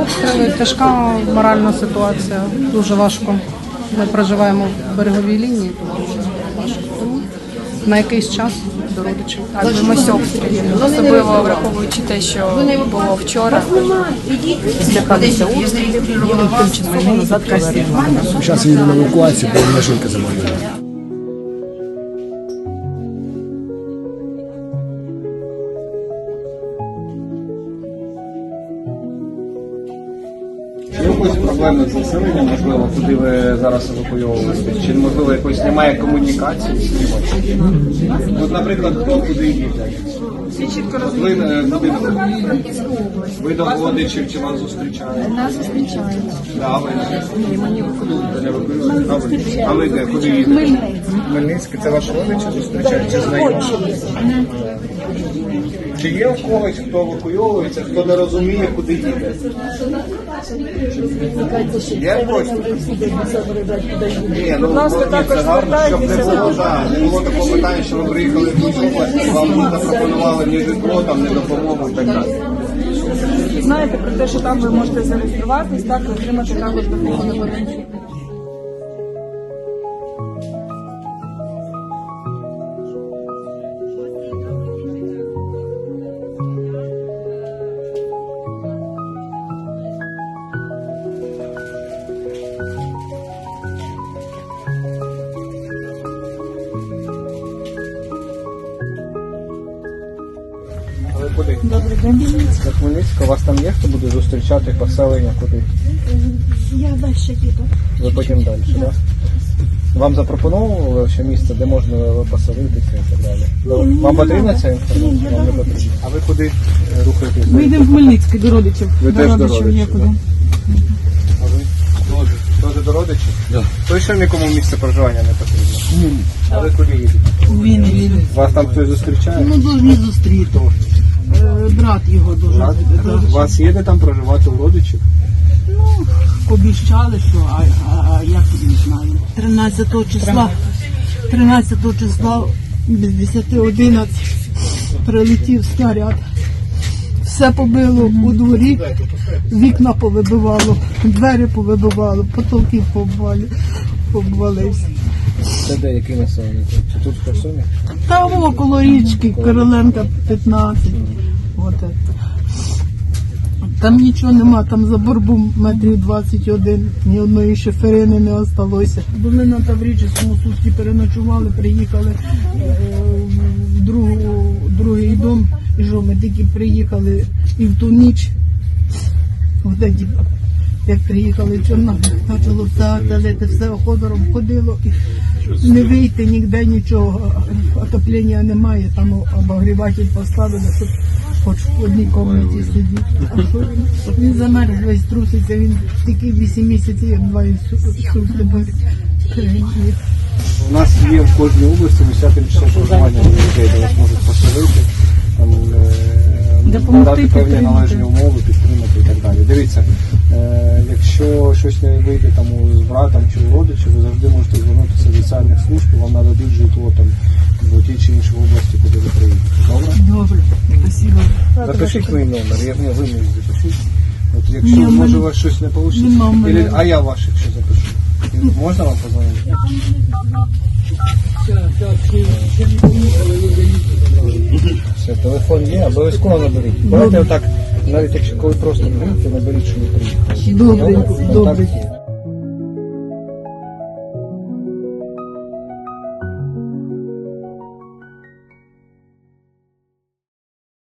Обстріли, тяжка моральна ситуація, дуже важко. Ми проживаємо в береговій лінії, тому дуже важко. Тому на якийсь час до родичів. Так, боїмося обстрілів, особливо враховуючи те, що було вчора. Злякалися обстрілів, тимчасово назад. Зараз їду на евакуацію, бо мене жінка заболіла. Є якось проблеми з населенням, можливо, куди ви зараз евакуйовуєте? Чи можливо якось немає комунікації? От, наприклад, хто куди їде? Ви е, куди ви до родичів чи вас зустрічають? Нас зустрічають. Да, ви Ні, ми не евакуюєте. А ви? А ви де? Куди їдете? Хмельницький, це ваші родичі зустрічають чи знайомі? Чи є у когось, хто евакуйовується, хто не розуміє, куди їде? Є хтось? Ні, ну, ні, це гарно, щоб не було, да, не було такого питання, що ви приїхали в іншу область, вам не запропонували ні житло, там, ні допомогу і так далі. знаєте про те, що там ви можете зареєструватись, так і отримати також допомогу. Ви куди? Добрий день. До Хмельницька. У вас там є хто буде зустрічати поселення куди? Я дальше піду. Ви потім далі, так? Да? Вам запропонували ще місце, де можна поселитися і так далі? Ну, Вам потрібна ця інформація? Вам не потрібна. А ви куди рухаєтесь? Ми йдемо в Хмельницький до родичів. Ви до теж до родичів родичів, нікуди. А ви? Теж. Теж до родичів? Так. Точно нікому місце проживання не потрібно? Ні. А ви куди їдете? Він, він. Вас там хтось зустрічає? Ну, дуже зустріти. Е, Брат його дуже. Так? У вас є де там проживати у родичів? Обіщали, що, а, а, а я не знаю. 13 числа, 13 числа, без 10-11 прилетів снаряд. Все побило у дворі, вікна повибивало, двері повибивало, потолки побивалився. Це де, який населений? пункт? Чи тут в Херсоні? Там около річки Короленка 15. Це. Там нічого нема, там за борбу метрів 21, ні одної шиферини не осталося. Бо ми на Таврічському сутки переночували, приїхали е, в другу, другий дом, і що ми тільки приїхали і в ту ніч, тоді, як приїхали чорно, почало все телити, все ходором ходило. І не вийти ніде нічого, отоплення немає, там обогріватель поставили, щоб хоч в одній кімнаті сидіти. А що він? Він замерз весь труситься, він тільки 8 місяців, як два і. У нас є в кожній області місця тимчасового проживання людей, де вас можуть поселити, там, е, надати певні належні умови, підтримати і так далі. Дивіться, е, якщо щось не вийде там з братом чи у родичів, ви завжди можете звернутися до соціальних служб, вам нададуть житло там в тій чи Запишіть мій номер, я ні, ви мій запишіть. От якщо Ні, в мене- може у вас щось не вийде, Нема в мене. а я ваш, якщо запишу. Можна вам позвонити? Все, телефон є, обов'язково наберіть. Давайте отак, навіть якщо коли просто приїдете, наберіть, що ви приїхали. Добре, Контакт добре. є.